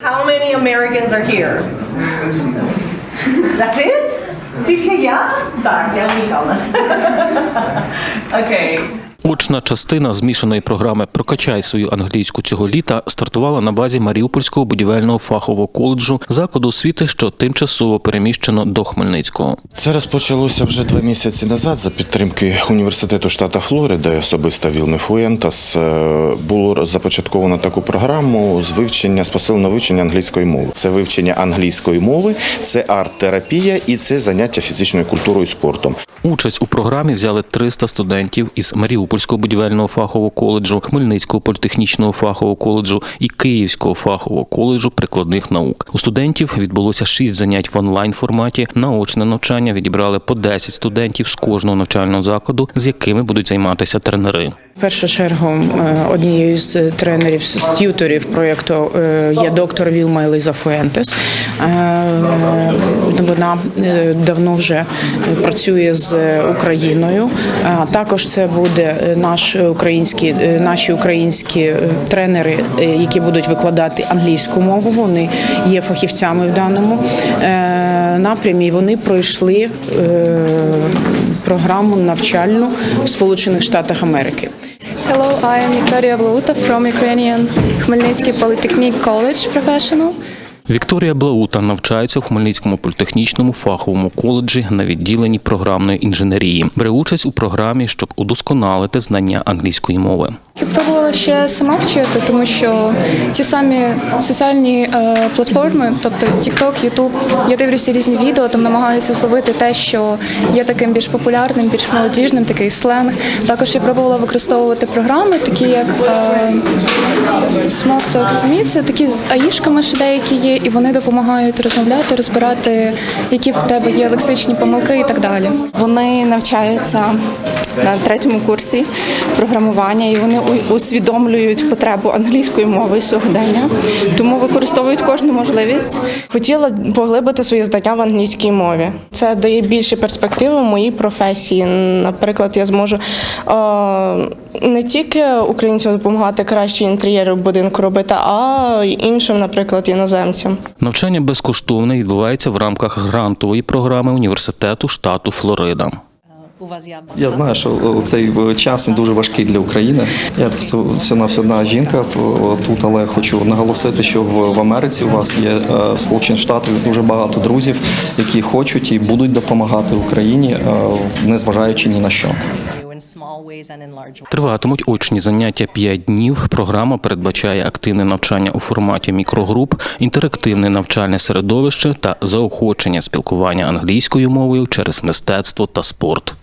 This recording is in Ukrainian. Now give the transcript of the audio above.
How many Americans are here? That's it? Tylko ja? Okay. Очна частина змішаної програми Прокачай свою англійську цього літа стартувала на базі Маріупольського будівельного фахового коледжу закладу освіти, що тимчасово переміщено до Хмельницького. Це розпочалося вже два місяці назад за підтримки університету штата Флорида і особисто Вілми Фуентас. Е, Було започатковано таку програму з вивчення з посиленого вивчення англійської мови. Це вивчення англійської мови, це арт-терапія і це заняття фізичною культурою і спортом. Участь у програмі взяли 300 студентів із Маріупольського будівельного фахового коледжу, Хмельницького політехнічного фахового коледжу і Київського фахового коледжу прикладних наук. У студентів відбулося 6 занять в онлайн форматі. Наочне навчання відібрали по 10 студентів з кожного навчального закладу, з якими будуть займатися тренери. В першу чергу е, однією з тренерів т'юторів проєкту е, є доктор Вілма Еліза Фуентес. Е, Вона давно вже працює з Україною. А Також це буде наш українські, е, наші українські е, тренери, е, які будуть викладати англійську мову. Вони є фахівцями в даному е, напрямі. Вони пройшли е, програму навчальну в Сполучених Штатах Америки. Hello, I am Victoria Blauta from Ukrainian Khmelnytsky Polytechnic College Professional. Вікторія Блаута навчається в Хмельницькому політехнічному фаховому коледжі на відділенні програмної інженерії. Бере участь у програмі, щоб удосконалити знання англійської мови. Я пробувала ще сама вчити, тому що ті самі соціальні е, платформи, тобто TikTok, YouTube, я дивлюся різні відео, там намагаюся зловити те, що є таким більш популярним, більш молодіжним, такий сленг. Також я пробувала використовувати програми, такі як е, Talk to Me, це такі з аїшками ще деякі є, і вони допомагають розмовляти, розбирати, які в тебе є лексичні помилки і так далі. Вони навчаються на третьому курсі програмування і вони усвідомлюють потребу англійської мови сьогодення, тому використовують кожну можливість. Хотіла поглибити свої знання в англійській мові. Це дає більше перспективи в моїй професії. Наприклад, я зможу е, не тільки українцям допомагати краще інтер'єри будинку робити, а й іншим, наприклад, іноземцям. Навчання безкоштовне відбувається в рамках грантової програми університету штату Флорида. Я знаю, що цей час він дуже важкий для України. Я все на все одна жінка тут, але хочу наголосити, що в, Америці у вас є е, Сполучені Штати дуже багато друзів, які хочуть і будуть допомагати Україні, е, незважаючи ні на що. Триватимуть очні заняття 5 днів. Програма передбачає активне навчання у форматі мікрогруп, інтерактивне навчальне середовище та заохочення спілкування англійською мовою через мистецтво та спорт.